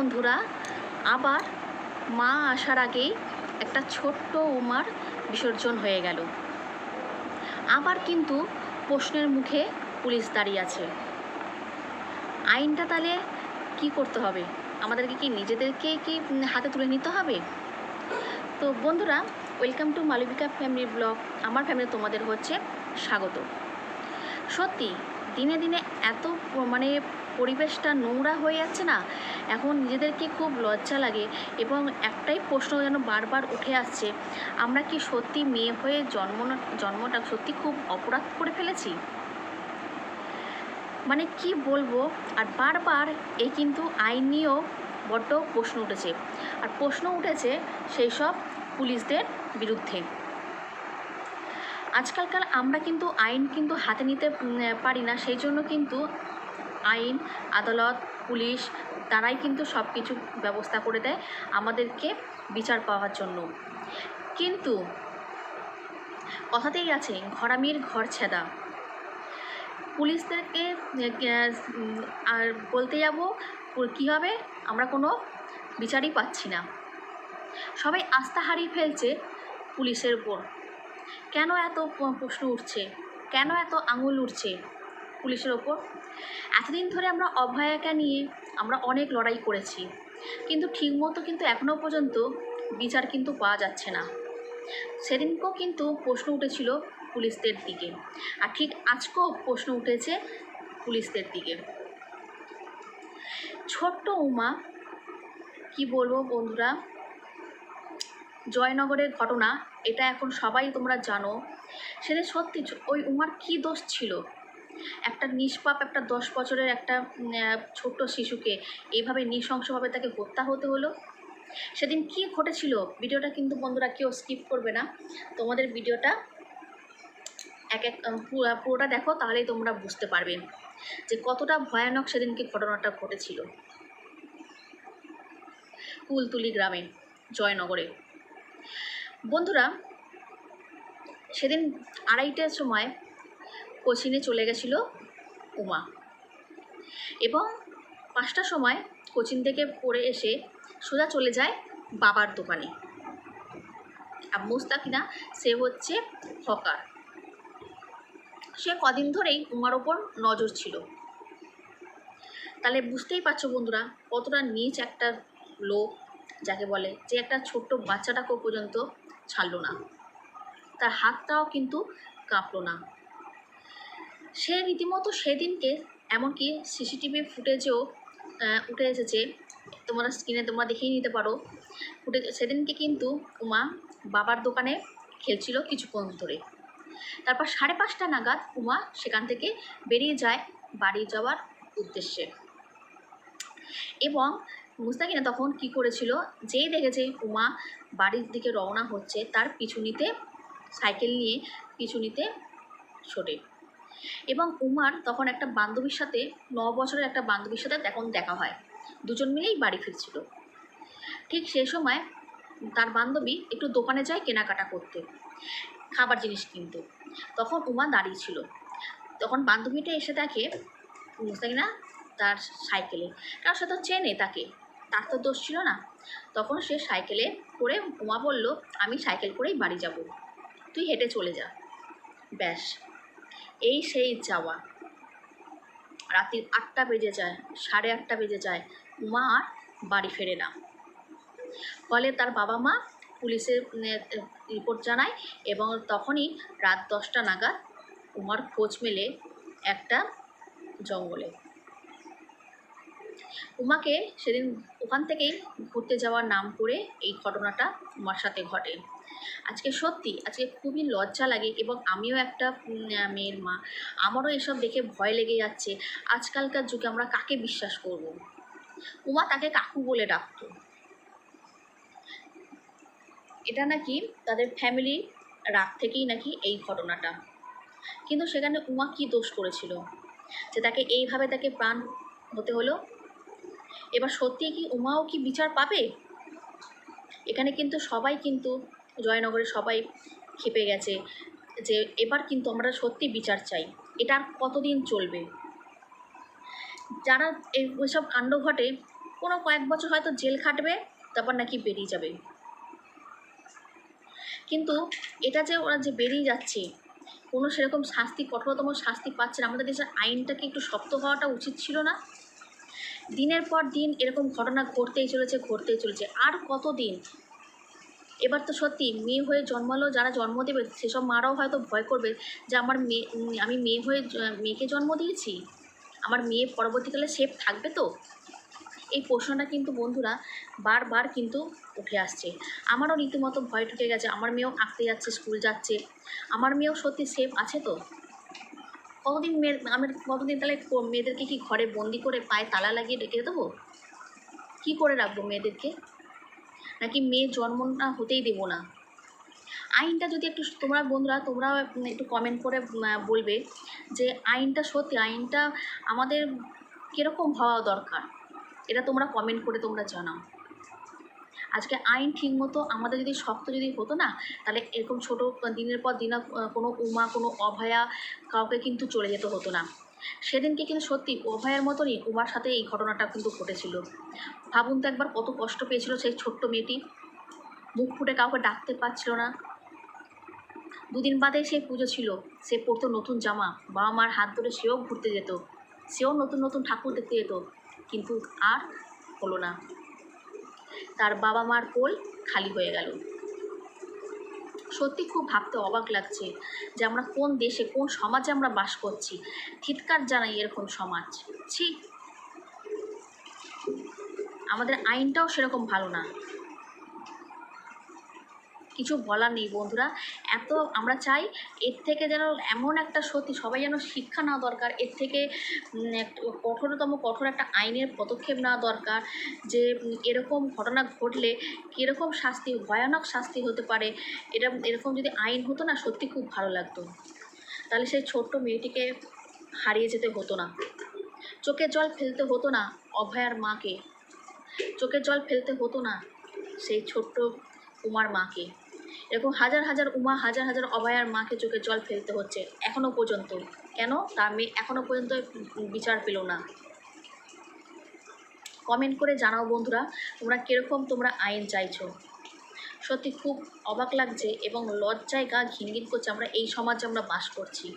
বন্ধুরা, আবার মা আসার আগেই একটা ছোট্ট উমার বিসর্জন হয়ে গেল। আবার কিন্তু প্রশ্নের মুখে পুলিশ দাঁড়িয়ে আছে। আইনটা তাহলে কি করতে হবে? আমাদেরকে কি নিজেদেরকে কি হাতে তুলে নিতে হবে? তো বন্ধুরা welcome to Malabika family vlog আমার ফ্যামিলি তোমাদের হচ্ছে স্বাগত। সত্যি, দিনে দিনে এত মানে পরিবেশটা নোংরা হয়ে যাচ্ছে না, এখন নিজেদেরকে খুব লজ্জা লাগে এবং একটাই প্রশ্ন যেন বারবার উঠে আসছে, আমরা কি সত্যি মেয়ে হয়ে জন্ম জন্মটা সত্যি খুব অপরাধ করে ফেলেছি? মানে কি বলব? আর বারবার এই কিন্তু আইন নিয়েও বড্ড প্রশ্ন উঠেছে, আর প্রশ্ন উঠেছে সেই সব পুলিশদের বিরুদ্ধে। আজকালকার আমরা কিন্তু আইন কিন্তু হাতে নিতে পারি না, সেই জন্য কিন্তু আইন, আদালত, পুলিশ, তারাই কিন্তু সব কিছু ব্যবস্থা করে দেয় আমাদেরকে বিচার পাওয়ার জন্য। কিন্তু কথাতেই আছে, ঘরামির ঘর ছেদা পুলিশদেরকে আর বলতে যাব কী হবে? আমরা কোনো বিচারই পাচ্ছি না। সবাই আস্থা হারিয়ে ফেলছে পুলিশের উপর। কেন এত প্রশ্ন উঠছে? কেন এত আঙুল উঠছে? পুলিশের ওপর। এতদিন ধরে আমরা অভয়াকে নিয়ে আমরা অনেক লড়াই করেছি। কিন্তু ঠিকমতো কিন্তু এখনও পর্যন্ত বিচার কিন্তু পাওয়া যাচ্ছে না। সেদিনকেও কিন্তু প্রশ্ন উঠেছিল পুলিশদের দিকে। আর ঠিক আজকেও প্রশ্ন উঠেছে পুলিশদের দিকে। ছোট্ট উমা, কি বলব বন্ধুরা? জয়নগরের ঘটনা, এটা এখন সবাই তোমরা জানো। সেদিন সত্যি, ওই উমার কি দোষ ছিল? একটা নিষ্পাপ, একটা দশ বছরের একটা ছোট্ট শিশুকে এইভাবে নৃশংসভাবে তাকে হত্যা হতে হলো। সেদিন কি ঘটেছিল ভিডিওটা কিন্তু বন্ধুরা কেউ স্কিপ করবে না। তোমাদের ভিডিওটা এক এক পুরোটা দেখো, তাহলেই তোমরা বুঝতে পারবে যে কতটা ভয়ানক সেদিনকে ঘটনাটা ঘটেছিল। কুলতুলি গ্রামে, জয়নগরে। বন্ধুরা, সেদিন আড়াইটার সময় কোচিনে চলে গেছিল উমা। এবং পাঁচটার সময় কোচিন থেকে পড়ে এসে সোজা চলে যায় বাবার দোকানে। আর মুস্তাকিনা সে হচ্ছে হকার। সে কদিন ধরেই উমার ওপর নজর ছিল। তাহলে বুঝতেই পারছ বন্ধুরা, কতটা নিচ একটা লোক, যাকে বলে যে একটা ছোট্ট বাচ্চাটাকেও পর্যন্ত ছাড়লো না। তার হাতটাও কিন্তু কাঁপলো না। সে রীতিমতো সেদিনকে, এমনকি সিসিটিভি ফুটেজেও উঠে এসেছে। তোমরা স্ক্রিনে তোমরা দেখেই নিতে পারো। ফুটে, সেদিনকে কিন্তু উমা বাবার দোকানে খেলছিল কিছুক্ষণ ধরে। তারপর সাড়ে পাঁচটা নাগাদ উমা সেখান থেকে বেরিয়ে যায় বাড়ি যাওয়ার উদ্দেশ্যে। এবং মুস্তাকিনা তখন কি করেছিল, যেই দেখেছে উমা বাড়ির দিকে রওনা হচ্ছে, তার পিছু নিতে, সাইকেল নিয়ে পিছু নিতে ছোটে। এবং উমার তখন একটা বান্ধবীর সাথে ন বছরের একটা বান্ধবীর সাথে তখন দেখা হয়। দুজন মিলেই বাড়ি ফিরছিল। ঠিক সেই সময় তার বান্ধবী একটু দোকানে যায় কেনাকাটা করতে, খাবার জিনিস কিনতে। তখন উমা দাঁড়িয়ে ছিল। তখন বান্ধবীটা এসে দেখে মুস্তাকিনা তার সাইকেলে। কারণ সে তো চেনে তাকে, তার তো দোষ ছিল না। তখন সে সাইকেলে করে উমা বলল, আমি সাইকেল করেই বাড়ি যাব। তুই হেঁটে চলে যা। ব্যাস। এই সেই যাওয়া। রাতের আটটা বেজে যায়, সাড়ে আটটা বেজে যায় উমা আর বাড়ি ফেরে না। ফলে তার বাবা মা পুলিশের রিপোর্ট জানায় এবং তখনই রাত দশটা নাগাদ উমার খোঁজ মেলে একটা জঙ্গলে। উমাকে সেদিন ওখান থেকেই ঘুরতে যাওয়ার নাম করে এই ঘটনাটা উমার সাথে ঘটে। আজকে সত্যি, আজকে খুবই লজ্জা লাগে এবং আমিও একটা মেয়ের মা। আমারও এসব দেখে ভয় লেগে যাচ্ছে। আজকালকার যুগে আমরা কাকে বিশ্বাস করব? উমা তাকে কাকু বলে ডাকতো। এটা নাকি তাদের ফ্যামিলি রাগ থেকেই নাকি এই ঘটনাটা। কিন্তু সেখানে উমা কি দোষ করেছিল? যে তাকে এইভাবে তাকে প্রাণ হতে হলো? এবার সত্যি কি উমাও কি বিচার পাবে? এখানে কিন্তু সবাই কিন্তু জয়নগরে সবাই খেপে গেছে যে এবার কিন্তু আমরা সত্যি বিচার চাই। এটা কতদিন চলবে? যারা এই সব কাণ্ড ঘটে, কোনো কয়েক বছর হয়তো জেল খাটবে, তারপর নাকি বেরিয়ে যাবে। কিন্তু এটা যে ওরা যে বেরিয়ে যাচ্ছে, কোনো সেরকম শাস্তি, কঠোরতম শাস্তি পাচ্ছে না। আমাদের দেশের আইনটা কি একটু শক্ত হওয়াটা উচিত ছিল না? দিনের পর দিন এরকম ঘটনা ঘটতেই চলেছে ঘটতেই চলেছে। আর কত দিন এবার তো সত্যি, মেয়ে হয়ে জন্মালো, যারা জন্ম দেবে, সেসব মারাও হয়তো ভয় করবে যে আমার মেয়ে আমি মেয়ে হয়ে মেয়েকে জন্ম দিয়েছি? আমার মেয়ে পরবর্তীকালে সেফ থাকবে তো? এই প্রশ্নটা কিন্তু বন্ধুরা বারবার কিন্তু উঠে আসছে। আমারও রীতিমতো ভয় ঢুকে গেছে, আমার মেয়েও আঁকতে যাচ্ছে, স্কুল যাচ্ছে। আমার মেয়েও সত্যি সেফ আছে তো? কতদিন মেয়ের আমি কতদিন তাহলে মেয়েদেরকে কি ঘরে বন্দি করে পায়ে তালা লাগিয়ে রেখে দেবো? কী করে রাখব মেয়েদেরকে? নাকি মেয়ে জন্ম না হতেই দেবো না? আইনটা যদি একটু, তোমরা বন্ধুরা তোমরা একটু কমেন্ট করে বলবে যে আইনটা সত্যি, আইনটা আমাদের কীরকম হওয়া দরকার? এটা তোমরা কমেন্ট করে তোমরা জানাও। আজকে আইন ঠিকমতো আমাদের যদি শক্ত যদি হতো না, তাহলে এরকম ছোটো দিনের পর দিন কোনো উমা, কোনো অভয়া কাউকে কিন্তু চলে যেতে হতো না। সেদিনকে কিন্তু সত্যি অভয়ার মতনই উমার সাথে এই ঘটনাটা কিন্তু ঘটেছিল। ভাবুন তো একবার কত কষ্ট পেয়েছিল সেই ছোট্ট মেয়েটি। মুখ ফুটে কাউকে ডাকতে পারছিল না। দুদিন বাদে সেই পুজো ছিল। সে পরতো নতুন জামা। বাবা মার হাত ধরে সেও ঘুরতে যেত। সেও নতুন নতুন ঠাকুর দেখতে যেত। কিন্তু আর হলো না। তার বাবা মার কোল খালি হয়ে গেল। সত্যি খুব ভাবতে অবাক লাগছে যে আমরা কোন দেশে, কোন সমাজে আমরা বাস করছি। থিৎকার জানাই এরকম সমাজ। ছি। আমাদের আইনটাও সেরকম ভালো না। কিছু বলার নেই, বন্ধুরা। এত আমরা চাই এর থেকে যেন এমন একটা সত্যি, সবাই যেন শিক্ষা নেওয়া দরকার। এর থেকে কঠোরতম, কঠোর একটা আইনের পদক্ষেপ নেওয়া দরকার যে এরকম ঘটনা ঘটলে কীরকম শাস্তি, ভয়ানক শাস্তি হতে পারে। এটা, এরকম যদি আইন হতো না, সত্যি খুব ভালো লাগতো। তাহলে সেই ছোট্ট মেয়েটিকে হারিয়ে যেতে হতো না। চোখে জল ফেলতে হতো না অভয়ার মাকে। চোখে জল ফেলতে হতো না সেই ছোট্ট উমার মাকে। এরকম হাজার হাজার উমা, হাজার হাজার অভয়ার মাকে চোখে জল ফেলতে হচ্ছে এখনও পর্যন্ত। কেন? তার মেয়ে এখনও পর্যন্ত বিচার পেল না। কমেন্ট করে জানাও বন্ধুরা, তোমরা কীরকম তোমরা আইন চাইছো? সত্যি খুব অবাক লাগছে এবং লজ্জায় গা ঘিনঘিন করছে আমরা, এই সমাজে আমরা বাস করছি।